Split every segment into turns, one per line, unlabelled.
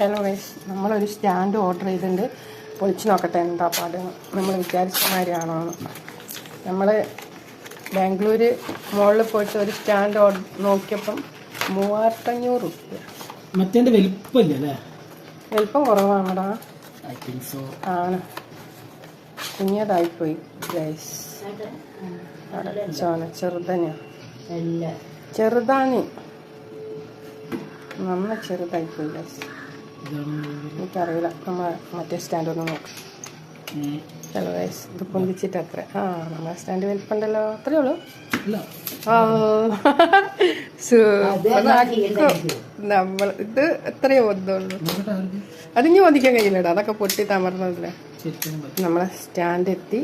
Hello guys നമ്മളൊരു stand order ചെയ്തിട്ടുണ്ട്. പൊളിച്ച് നോക്കട്ടെ എന്താ പാട് നമ്മൾ വിചാരിച്ച കാര്യമാണോ നമ്മൾ ബാംഗ്ലൂർ മോളിൽ പോയിട്ട് ഒരു സ്റ്റാൻഡ് ഓർഡർ നോക്കിയപ്പം മൂവായിരത്തഞ്ഞൂറ് റുപ്യ.
മറ്റേ വലിപ്പമില്ലേ
വലിപ്പം കുറവാണടാ. ആണ്. കുഞ്ഞതായിപ്പോയി ഗൈസ് ചോന ചെറുതന്നെയാ ചെറുതാണ്. നന്ന ചെറുതായിപ്പോയി ഗൈസ് എനിക്കറിയില്ല. നമ്മൾ മറ്റേ സ്റ്റാൻഡ് ഒന്ന് നോക്കാം. ഹലോ ഗൈസ് ഇത് പൊന്തിച്ചിട്ട് അത്ര. ആ നമ്മളെ സ്റ്റാൻഡ് വലിപ്പുണ്ടല്ലോ അത്രേ ഉള്ളൂ. നമ്മൾ ഇത് എത്രയോ
ആർക്ക്?
അതിഞ്ഞ് പൊന്തിക്കാൻ കഴിയില്ലടാ. അതൊക്കെ പൊട്ടി തമർന്നതല്ലേ നമ്മളെ സ്റ്റാൻഡ് എത്തി.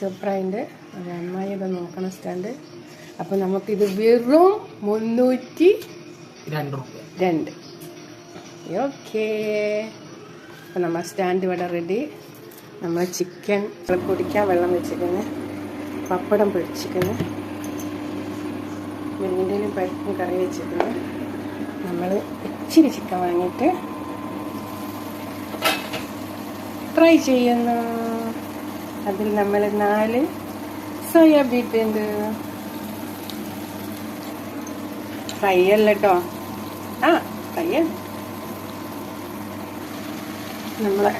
സൂപ്രൈന്റെ അമ്മായി ഇത് നോക്കണം സ്റ്റാൻഡ് അപ്പം നമുക്കിത് വെറും മുന്നൂറ്റി
രണ്ട്
രണ്ട്. ഓക്കേ അപ്പം നമ്മൾ സ്റ്റാൻഡ് ഇവിടെ റെഡി നമ്മൾ ചിക്കൻ പൊടിക്കാൻ വെള്ളം വെച്ചിരിക്കുന്നത് പപ്പടം പൊടിച്ചിരിക്കുന്നത് മുരിങ്ങന്റെയും പരിപ്പും കറി വെച്ചിരിക്കുന്നത് നമ്മൾ ഇച്ചിരി ചിക്കൻ വാങ്ങിയിട്ട് ഫ്രൈ ചെയ്യുന്നു. അതിൽ നമ്മൾ നാല് സോയാബീൻ ഉണ്ട് ഫ്രൈ അല്ല കേട്ടോ ആ ഫ്രൈ ആണ്. നമ്മളെ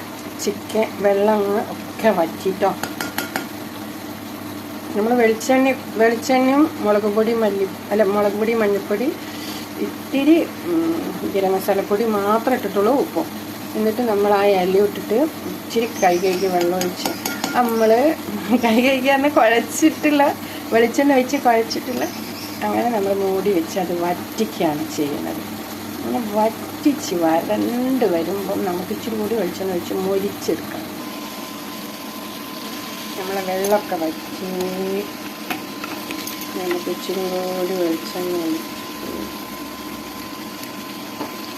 ചിക്കൻ വെള്ളം ഒക്കെ വറ്റിട്ടോ. നമ്മൾ വെളിച്ചെണ്ണ വെളിച്ചെണ്ണയും മുളക് പൊടി മല്ലി അല്ല മുളക് പൊടി മഞ്ഞൾപ്പൊടി ഇത്തിരി ഗരം മസാലപ്പൊടി മാത്രം ഇട്ടിട്ടുള്ളൂ ഉപ്പും. എന്നിട്ട് നമ്മൾ ആ ഇല ഇട്ടിട്ട് ഇച്ചിരി കൈ കഴുകി വെള്ളം ഒഴിച്ച് നമ്മൾ കൈ കഴുകിയാന്ന് കുഴച്ചിട്ടില്ല വെളിച്ചെണ്ണ വെച്ച് കുഴച്ചിട്ടില്ല. അങ്ങനെ നമ്മൾ മൂടി വെച്ച് അത് വറ്റിക്കുകയാണ് ചെയ്യുന്നത്. അങ്ങനെ വറ്റിച്ച് വരണ്ട് വരുമ്പം നമുക്ക് ഇച്ചിരി കൂടി വെളിച്ചെണ്ണ വെച്ച് മൊരിച്ചെടുക്കാം. നമ്മളെ വെള്ളമൊക്കെ വറ്റി നമുക്ക് ഇച്ചിരി കൂടി വെളിച്ചെണ്ണ ഒഴിച്ച്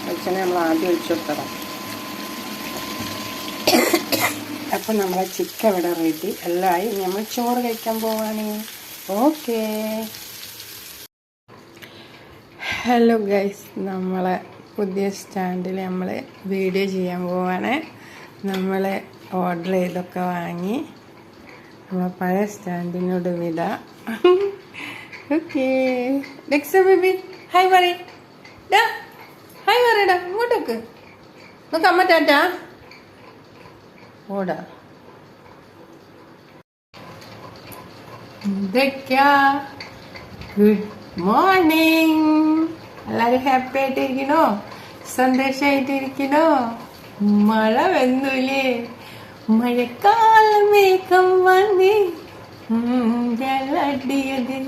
വെളിച്ചെണ്ണ നമ്മൾ ആദ്യം ഒഴിച്ചു കൊടുക്കണം. അപ്പം നമ്മളെ ചിക്കൻ ഇവിടെ റെഡി എല്ലാമായി നമ്മൾ ചോറ് കഴിക്കാൻ പോവാണ്. ഓക്കേ ഹലോ ഗൈസ് നമ്മളെ പുതിയ സ്റ്റാൻഡിൽ നമ്മൾ വീഡിയോ ചെയ്യാൻ പോവാണ്. നമ്മൾ ഓർഡർ ചെയ്തൊക്കെ വാങ്ങി. നമ്മൾ പഴയ സ്റ്റാൻഡിനോട് വിട. ഓക്കേ നെക്സ്റ്റ് ബേബി ഹായ് പറയ് ഡാ. ഹായ് പറയടാ ഇങ്ങോട്ടേക്ക് നോക്ക്. അമ്മ ടാറ്റാ. ഓടാ. ഇതൊക്കെയാ ഗുഡ് മോർണിംഗ് എല്ലാവരും ഹാപ്പി ആയിട്ടിരിക്കണോ? സന്തോഷമായിട്ടിരിക്കണോ മഴ വന്നൂലേ. മഴക്കാല മേഘം വന്നേ. ജലടിയത്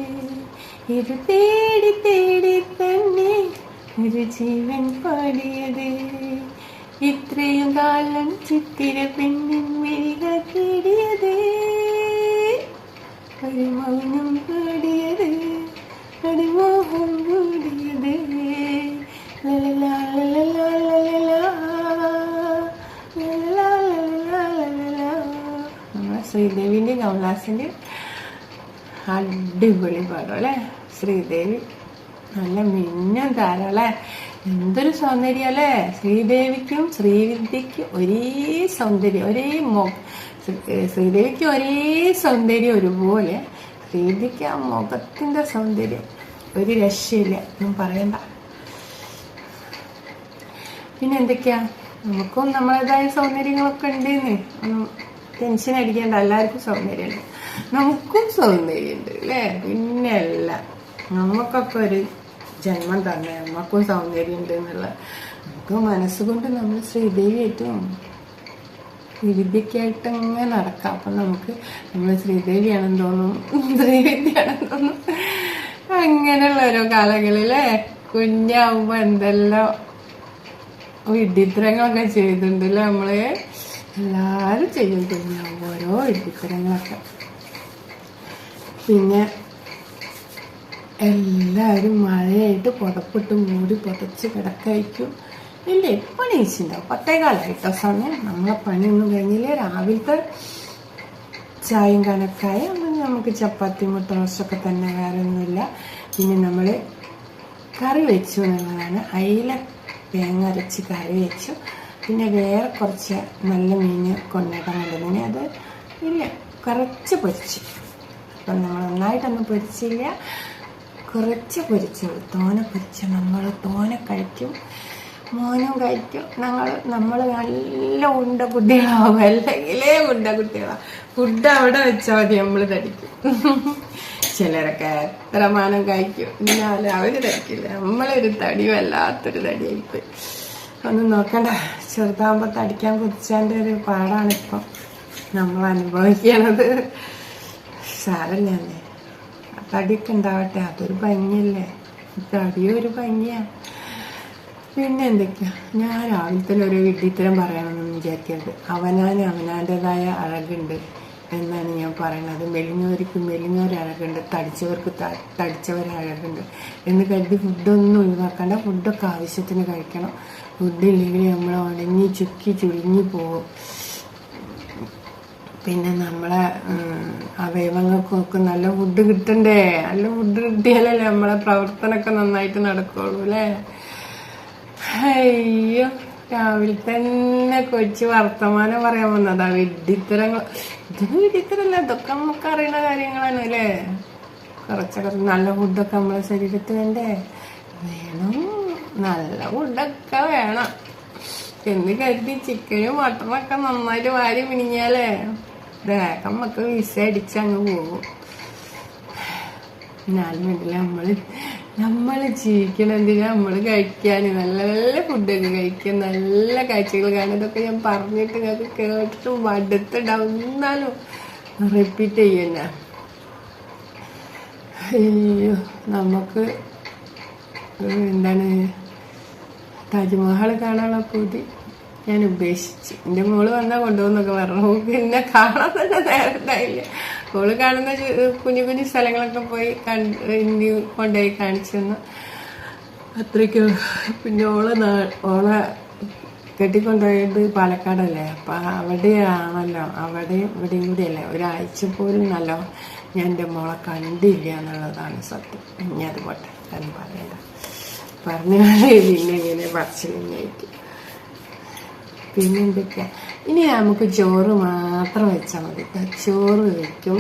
ഇത് തേടി തേടി തന്നെ ഒരു ജീവൻ പാടിയത്. ഇത്രയും കാലം ചിത്തിര പെണ്ണിൻ വരിക തേടിയത്. ഒരു മൗനം പാടിയത്. ഒരു മോഹം കൂടിയത് നമ്മളെ ശ്രീദേവിന്റെ കമലാസിന്റെ അടിപൊളി പടം അല്ലേ? ശ്രീദേവി നല്ല മിന്നും താരം അല്ലേ? എന്തൊരു സൗന്ദര്യം അല്ലേ? ശ്രീദേവിക്കും ശ്രീവിദ്യക്കും ഒരേ സൗന്ദര്യം ഒരേ ശ്രീദേവിക്ക് ഒരേ സൗന്ദര്യം ഒരുപോലെ ശ്രീവിദ്യക്ക് ആ മുഖത്തിന്റെ സൗന്ദര്യം ഒരു രക്ഷയില്ല. ഒന്നും പറയണ്ട. പിന്നെ എന്തൊക്കെയാ? നമുക്കും നമ്മളേതായ സൗന്ദര്യങ്ങളൊക്കെ ഉണ്ടെന്ന്. ടെൻഷൻ അടിക്കേണ്ട. എല്ലാവർക്കും സൗന്ദര്യമുണ്ട്. നമുക്കും സൗന്ദര്യമുണ്ട് അല്ലേ? പിന്നെ അല്ല. നമുക്കൊക്കെ ഒരു ജന്മം തന്നെ. നമുക്കും സൗന്ദര്യമുണ്ട് എന്നുള്ള നമുക്ക് മനസ്സുകൊണ്ട് നമ്മൾ ശ്രീദേവി ശ്രീദേവിയായിട്ടും ശ്രീവിദ്യക്കായിട്ട് അങ്ങനെ നടക്കാം. അപ്പം നമുക്ക് നമ്മൾ ശ്രീദേവിയാണെന്ന് തോന്നും ശ്രീവിദ്യയാണെന്ന് തോന്നും അങ്ങനെയുള്ള ഓരോ കാലങ്ങളിലെ കുഞ്ഞാവുമ്പോൾ എന്തെല്ലാം വിഡിത്തരങ്ങളൊക്കെ ചെയ്തിട്ടുണ്ടല്ലോ നമ്മൾ? എല്ലാരും ചെയ്യുന്നുണ്ട് ഓരോ ഇടിത്തരങ്ങളൊക്കെ. പിന്നെ എല്ലാവരും മഴയായിട്ട് പുതപ്പിട്ട് മൂടി പുതച്ച് കിടക്കായിരിക്കും. ഇല്ല ഇപ്പം നീച്ചിണ്ടാവും പത്തേകാലായിട്ടോ സമയം. നമ്മളെ പണിയൊന്നും കഴിഞ്ഞില്ല? രാവിലത്തെ ചായയും കണക്കായി അങ്ങനെ നമുക്ക് ചപ്പാത്തി മുട്ട റോസ്റ്റൊക്കെ തന്നെ വേറെ ഒന്നുമില്ല പിന്നെ നമ്മൾ കറി വെച്ചു എന്നുള്ളതാണ്. അയില തേങ്ങ അരച്ച് കറി വെച്ചു. പിന്നെ വേറെ കുറച്ച് നല്ല മീൻ കൊണ്ടേക്കാൻ കൊണ്ടുവന്നു. അത് ഇല്ല കുറച്ച് പൊരിച്ചു. അപ്പം നമ്മൾ നന്നായിട്ടൊന്നും പൊരിച്ചില്ല. കുറച്ച് പൊരിച്ചുള്ളൂ തോനെ പൊരിച്ച് നമ്മൾ തോനെ കഴിക്കും. മോനും കഴിക്കും. ഞങ്ങൾ നമ്മൾ നല്ല ഉണ്ട കുട്ടികളാവും. അല്ലെങ്കിലേ ഉണ്ട കുട്ടികളാണ് ഫുഡ് അവിടെ വെച്ചാൽ മതി നമ്മൾ തടിക്കും ചിലരൊക്കെ എത്ര മാനം കഴിക്കും. എന്നാലും അവർ തടിക്കില്ല നമ്മളൊരു തടി വല്ലാത്തൊരു തടിയായിപ്പോയി ഒന്നും നോക്കണ്ട. ചെറുതാകുമ്പോൾ തടിക്കാൻ കുതിച്ചതിന്റെ ഒരു പാടാണിപ്പം. നമ്മൾ അനുഭവിക്കണത്. സാരല്ലേ തടിയൊക്കെ ഉണ്ടാവട്ടെ. അതൊരു ഭംഗിയല്ലേ. തടിയൊരു ഒരു ഭംഗിയാ. പിന്നെ എന്തൊക്കെയാ ഞാൻ രാവിലെ തന്നെ ഒരു ഇത്തരം പറയണമെന്ന് വിചാരിക്കരുത്. അവനാന് അവനാന്റെതായ അഴകുണ്ട് എന്നാണ് ഞാൻ പറയുന്നത്. മെലിഞ്ഞവർക്ക് മെലിഞ്ഞവരഴകുണ്ട് തടിച്ചവർക്ക് തടിച്ചവരഴകുണ്ട് എന്ന് കരുതി ഫുഡൊന്നും ഒഴിവാക്കണ്ട ഫുഡൊക്കെ ആവശ്യത്തിന് കഴിക്കണം. ഫുഡ് ഇല്ലെങ്കിൽ നമ്മൾ ഉണങ്ങി ചുക്കി ചുരുങ്ങി പോകും പിന്നെ നമ്മളെ അവയവങ്ങൾക്കൊക്കെ നല്ല ഫുഡ് കിട്ടണ്ടേ? നല്ല ഫുഡ് കിട്ടിയാലല്ലേ നമ്മളെ പ്രവർത്തനമൊക്കെ നന്നായിട്ട് നടക്കുള്ളൂ അല്ലേ? അയ്യോ രാവിലെ തന്നെ കൊച്ചു വർത്തമാനം പറയാൻ വന്നതാ. വിഡിത്തരങ്ങൾ ഇതിന് വിഡിത്തരല്ല ഇതൊക്കെ നമുക്ക് അറിയുന്ന കാര്യങ്ങളാണ് അല്ലേ? കുറച്ചൊക്കെ നല്ല ഫുഡൊക്കെ നമ്മളെ ശരീരത്തിൽ വേണ്ടേ? വേണം. നല്ല ഫുഡൊക്കെ വേണം. എന്ന് കരുതി ചിക്കനും മട്ടണൊക്കെ നന്നായിട്ട് വാരി പിണിഞ്ഞാലേ വേഗം നമുക്ക് വിസ അടിച്ച് അങ്ങ് പോകും. എന്നാലും വേണ്ടില്ല നമ്മൾ നമ്മൾ ജീവിക്കണെന്തിനാ നമ്മൾ കഴിക്കാൻ നല്ല നല്ല ഫുഡൊക്കെ കഴിക്കാൻ നല്ല കാഴ്ചകൾ കാണാൻ ഇതൊക്കെ ഞാൻ പറഞ്ഞിട്ട് ഞങ്ങൾക്ക് കേട്ടിട്ട് മടുത്തുണ്ടാവും. എന്നാലും റിപ്പീറ്റ് ചെയ്യുന്ന അയ്യോ നമുക്ക് എന്താണ്? താജ്മഹൽ കാണാനുള്ള പൂതി ഞാൻ ഉപേക്ഷിച്ചു. എന്റെ മോൾ വന്നാൽ കൊണ്ടുപോകുന്നൊക്കെ പറഞ്ഞു. പിന്നെ കാണാൻ തന്നെ നേരത്തായില്ല മോൾ കാണുന്ന കുഞ്ഞു കുഞ്ഞു സ്ഥലങ്ങളൊക്കെ പോയി കണ്ട് കൊണ്ടുപോയി കാണിച്ചു തന്നു അത്രയ്ക്ക് പിന്നെ ഓൾ ഓളെ കെട്ടിക്കൊണ്ടുപോയത് പാലക്കാടല്ലേ? അപ്പം അവിടെയാണല്ലോ. അവിടെയും ഇവിടെയും കൂടിയല്ലേ. ഒരാഴ്ച പോലും നല്ലോ ഞാൻ എന്റെ മോളെ കണ്ടില്ല എന്നുള്ളതാണ് സത്യം. ഇനി അത് പോട്ടെ അത് പറയണ്ട. പറഞ്ഞാലേ പിന്നെ ഇങ്ങനെ പറച്ചിലിങ്ങായിട്ട് പിന്നെ എന്തൊക്കെയാ ഇനി നമുക്ക് ചോറ് മാത്രം വെച്ചാൽ മതി. ചോറ് വെക്കും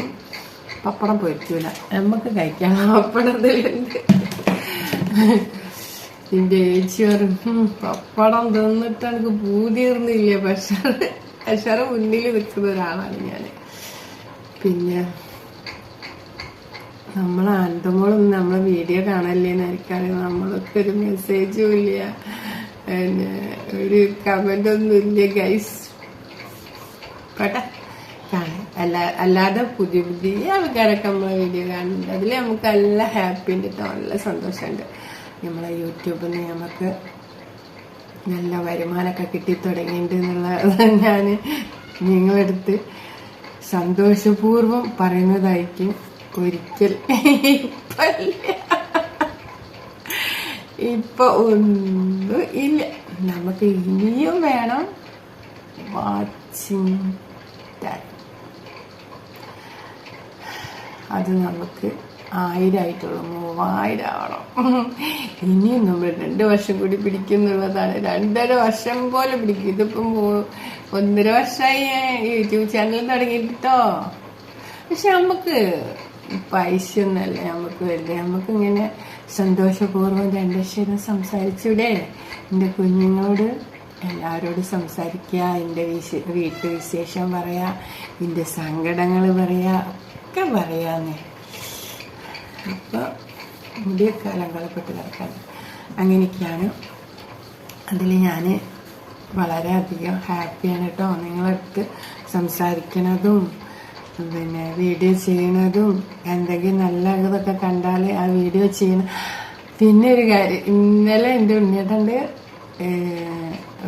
പപ്പടം പൊരിക്കൂല. നമുക്ക് കഴിക്കാം. പപ്പടത്തിലുണ്ട് ഏച്ചി "ഉം, പപ്പടം തിന്നിട്ട് എനിക്ക് പൂതിർന്നില്ല പക്ഷെ പക്ഷേ മുന്നിൽ നിൽക്കുന്ന ഒരാളാണ് ഞാൻ പിന്നെ നമ്മളെ അന്തമോളൊന്നും നമ്മളെ വീഡിയോ കാണല്ലേന്ന് എനിക്കറിയാം നമ്മളൊക്കെ ഒരു മെസ്സേജും ഇല്ല. പിന്നെ ഒരു കമന്റ് ഒന്നും ഇല്ല ഗൈസ് അല്ല അല്ലാതെ പുതിയ പുതിയ ആൾക്കാരൊക്കെ നമ്മളെ വീഡിയോ കാണുന്നുണ്ട്. അതിൽ നമുക്ക് നല്ല ഹാപ്പി ഉണ്ട് നല്ല സന്തോഷമുണ്ട്. നമ്മളെ യൂട്യൂബിൽ നിന്ന് നമുക്ക് നല്ല വരുമാനമൊക്കെ കിട്ടി തുടങ്ങിയിട്ടുണ്ട് എന്നുള്ള ഞാൻ നിങ്ങളെടുത്ത് സന്തോഷപൂർവം പറയുന്നതായിരിക്കും ഒരിക്കൽ. ഇപ്പല്ല? ഇപ്പൊ ഒന്നും ഇല്ല. നമുക്ക് ഇനിയും വേണം വാച്ചിങ് അത് നമുക്ക് ആയിരമായിട്ടുള്ളൂ മൂവായിരം ആവണം. ഇനിയും നമ്മൾ രണ്ട് വർഷം കൂടി പിടിക്കുന്നുള്ളതാണ്. രണ്ടര വർഷം പോലെ പിടിക്കും. ഇതിപ്പം ഒന്നര വർഷമായി യൂട്യൂബ് ചാനൽ തുടങ്ങിയിട്ടോ. പക്ഷെ നമുക്ക് പൈസ ഒന്നല്ല നമുക്ക് വരില്ലേ നമുക്ക് ഇങ്ങനെ സന്തോഷപൂർവം രണ്ടക്ഷരം സംസാരിച്ചൂടെ? എന്റെ കുഞ്ഞുങ്ങളോട് എല്ലാവരോടും സംസാരിക്കുക എന്റെ വിശ വീട്ടു വിശേഷം പറയാ എന്റെ സങ്കടങ്ങൾ പറയാ ഒക്കെ പറയാന്നേ. അപ്പോൾ എന്റെ അലങ്കളപ്പെട്ട് കിടക്കാൻ അങ്ങനെയൊക്കെയാണ്. അതിൽ ഞാൻ വളരെയധികം ഹാപ്പിയാണ് കേട്ടോ. നിങ്ങളടുത്ത് സംസാരിക്കണതും പിന്നെ വീഡിയോ ചെയ്യണതും എന്തെങ്കിലും നല്ല ഇതൊക്കെ കണ്ടാൽ ആ വീഡിയോ ചെയ്യണം പിന്നെ ഒരു കാര്യം ഇന്നലെ എന്റെ ഉണ്ണിയേട്ടന്റെ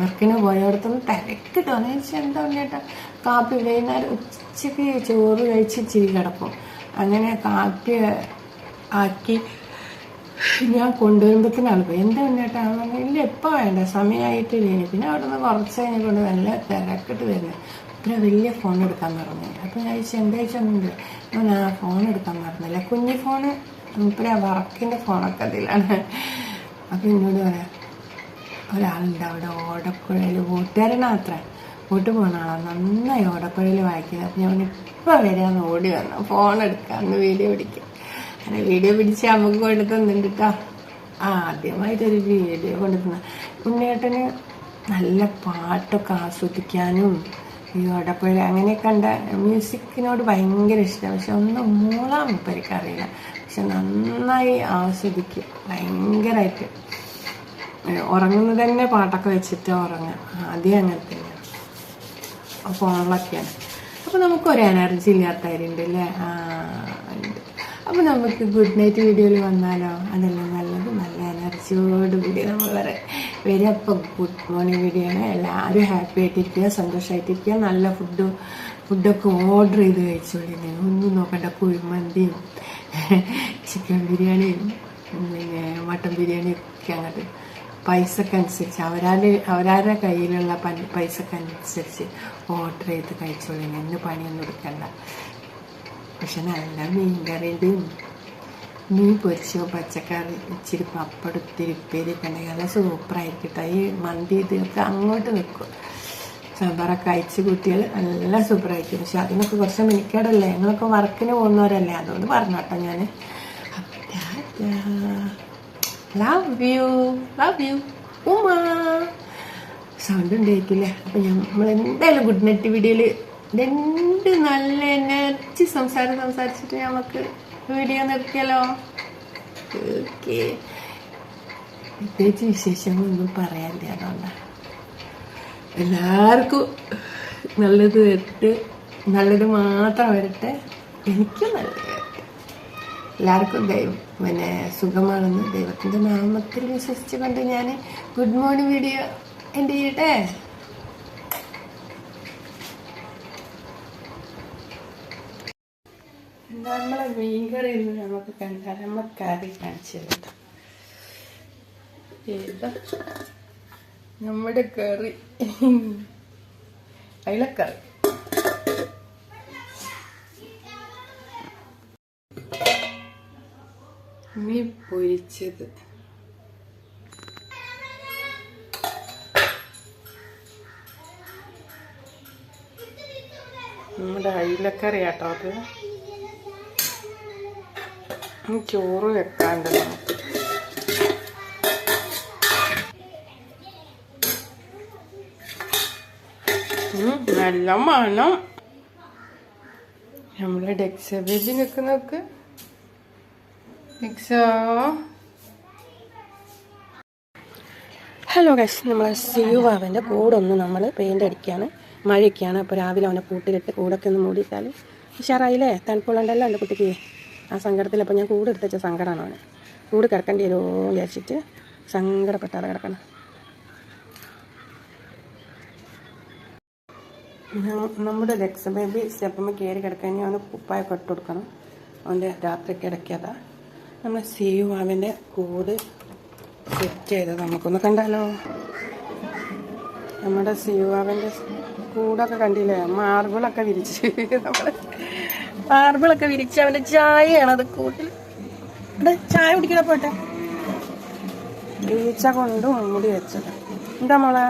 വർക്കിന് പോയടത്തൊന്ന് തിരക്ക് തോന്നി വെച്ചാൽ എന്താ ഉണ്ണിയേട്ടൻ കാപ്പി വൈകുന്നേരം ഉച്ചയ്ക്ക് ചോറ് കഴിച്ച് ചിരി കിടക്കും. അങ്ങനെ കാപ്പി ആക്കി ഞാൻ കൊണ്ടുവരുമ്പോഴത്തേനാണ് പോയി. എന്താ ഉണ്ണേട്ടാ ഇല്ല എപ്പോൾ വേണ്ട സമയമായിട്ടില്ല പിന്നെ അവിടെ നിന്ന് കുറച്ച് കഴിഞ്ഞ് കൊണ്ട് നല്ല തിരക്കിട്ട് വരുന്നത് ഇത്ര വലിയ ഫോൺ എടുക്കാൻ പറഞ്ഞു അപ്പം ഞാൻ ചോദിച്ചൊന്നുണ്ട് ഞാൻ ആ ഫോൺ എടുക്കാൻ പറഞ്ഞില്ല കുഞ്ഞു ഫോണ് ഇപ്പം ആ വർക്കിന്റെ ഫോണൊക്കെ അതിലാണ്. അപ്പം എന്നോട് പറയാം ഒരാളുണ്ട് അവിടെ ഓടക്കുഴയിൽ കൂട്ടുകാരൻ അത്ര. വീട്ടിൽ പോകുന്ന ആളാണ് നന്നായി ഓടക്കുഴയിൽ വായിക്കുന്നത് അപ്പം ഞാൻ ഇപ്പം വരാന്ന് ഓടി വന്നു? ഫോൺ എടുക്കാന്ന് വീഡിയോ പിടിക്കാം. അങ്ങനെ വീഡിയോ പിടിച്ച് നമുക്ക് കൊണ്ട് തന്നിട്ടുണ്ട് കേട്ടോ ആദ്യമായിട്ടൊരു വീഡിയോ കൊണ്ടുതന്ന ഉണ്ണിയേട്ടന് നല്ല പാട്ടൊക്കെ ആസ്വദിക്കാനും ഈ അടപ്പുഴ അങ്ങനെ കണ്ട മ്യൂസിക്കിനോട് ഭയങ്കര ഇഷ്ടമാണ് പക്ഷെ ഒന്നും മൂളാൻ മുപ്പരിക്ക് അറിയില്ല. പക്ഷെ നന്നായി ആസ്വദിക്കും. ഭയങ്കരമായിട്ട് ഉറങ്ങുന്നത് തന്നെ പാട്ടൊക്കെ വെച്ചിട്ട് ഉറങ്ങുക. ആദ്യം അങ്ങനെ തന്നെയാണ് ഫോണിലൊക്കെയാണ് അപ്പോൾ നമുക്കൊരു എനർജി ഇല്ലാത്തവരുണ്ട് അല്ലേ? ആ ഉണ്ട്. അപ്പോൾ നമുക്ക് ഗുഡ് നൈറ്റ് വീഡിയോയിൽ വന്നാലോ? അതല്ല നല്ലത് നല്ല എനർജിയോട് കൂടി നമ്മൾ വരെ വരിക. അപ്പോൾ ഗുഡ് മോർണിംഗ് വീഡിയോ എല്ലാവരും ഹാപ്പി ആയിട്ടിരിക്കുക സന്തോഷമായിട്ടിരിക്കുക നല്ല ഫുഡ് ഫുഡൊക്കെ ഓർഡർ ചെയ്ത് കഴിച്ചോളി ഒന്നും നോക്കണ്ട കുഴിമന്തിയും ചിക്കൻ ബിരിയാണിയും പിന്നെ മട്ടൻ ബിരിയാണിയും ഒക്കെ അങ്ങോട്ട് പൈസക്കനുസരിച്ച് അവരാൽ അവരാരുടെ കയ്യിലുള്ള പ- പൈസക്കനുസരിച്ച് ഓർഡർ ചെയ്ത് കഴിച്ചോളി എന്ന് പണിയൊന്നും എടുക്കണ്ട. പക്ഷെ നല്ല മീൻകറിയുടെയും മീൻ പൊരിച്ചോ പച്ചക്കറി ഇച്ചിരി പപ്പടം ഇത്തിരി ഉപ്പേരി കണ്ടെങ്കിൽ നല്ല സൂപ്പറായിരിക്കും കേട്ടോ ഈ മന്തി തീർത്ത് അങ്ങോട്ട് നിൽക്കും സാമ്പാറൊക്കെ അയച്ച് കൂട്ടിയാൽ നല്ല സൂപ്പറായിരിക്കും. പക്ഷെ അതിനൊക്കെ കുറച്ച് മിനിക്കാടല്ലേ? ഞങ്ങളൊക്കെ വർക്കിന് പോകുന്നവരല്ലേ? അതുകൊണ്ട് പറഞ്ഞോട്ടോ ഞാൻ ലവ് യു ലവ് യു ഉമാ സൗണ്ട് ഉണ്ടായിരിക്കില്ലേ? അപ്പം നമ്മൾ എന്തായാലും ഗുഡ് നൈറ്റ് വീഡിയോയിൽ രണ്ട് നല്ല എനർജി സംസാരം സംസാരിച്ചിട്ട് നമുക്ക് വീഡിയോ നിർത്തിയല്ലോ? ഓക്കെ. പ്രത്യേകിച്ച് വിശേഷങ്ങളൊന്നും പറയാനില്ല അതുകൊണ്ടാണ് എല്ലാവർക്കും നല്ലത് വരട്ടെ. നല്ലത് മാത്രം വരട്ടെ. എനിക്കും നല്ലത് വരട്ടെ. എല്ലാവർക്കും ദൈവം പിന്നെ സുഖമാണെന്ന് ദൈവത്തിന്റെ നാമത്തിൽ വിശ്വസിച്ചുകൊണ്ട് ഞാൻ ഗുഡ് മോർണിംഗ് വീഡിയോ എന്റെ ചെയ്യട്ടെ. നമ്മളെ മീൻകറി ഇന്ന് നമുക്ക് കണ്ടാൽ നമ്മൾ കാണിച്ചു തരാം നമ്മുടെ കറി. അയിലക്കറി. മീൻ പൊരിച്ചത്. നമ്മുടെ അയിലക്കറി കേട്ടോ അത്. ചോറ് വെക്കാണ്ട് നല്ല മണം. നമ്മളെ ഡെക്സ ബേബി നിൽക്കുന്നൊക്കെ ഹലോ ഗൈസ് നമ്മളെ സിയു വാവന്റെ കൂടെ ഒന്ന് നമ്മൾ പെയിന്റ് അടിക്കുകയാണ് മഴയൊക്കെയാണ്. അപ്പോൾ രാവിലെ അവനെ കൂട്ടിലിട്ട് കൂടൊക്കെ ഒന്ന് മൂടിയിട്ടാൽ ഉഷാറായില്ലേ? തണുപ്പുള്ളണ്ടല്ലോ എന്റെ കുട്ടിക്ക്? ആ സങ്കടത്തിൽ അപ്പോൾ ഞാൻ കൂടെ എടുത്ത് വെച്ച സങ്കടമാണ് അവന്. കൂട് കിടക്കേണ്ടി വരുമോ വിചാരിച്ചിട്ട് സങ്കടപ്പെട്ടാതെ കിടക്കണം. നമ്മുടെ ലക്സ് ബേബി സ്റ്റെപ്പമ്മ കയറി കിടക്കാൻ അവന് കുപ്പായൊക്കെ ഇട്ട് കൊടുക്കണം. അവന്റെ രാത്രി കിടക്കിയതാ നമ്മൾ സിയു അവന്റെ കൂട് സെറ്റ് ചെയ്തത് നമുക്കൊന്ന് കണ്ടാലോ? നമ്മുടെ സിയുവാവന്റെ കൂടൊക്കെ കണ്ടില്ലേ? മാർബിളൊക്കെ വിരിച്ച്. നമ്മൾ മാർബിളൊക്കെ വിരിച്ച് അവന്റെ ചായയാണ് അത് കൂട്ടിൽ. ചായ കുടിക്കണ പോട്ടെ? ഈച്ച കൊണ്ട് മുടി വെച്ചത്. എന്താ മോളെ?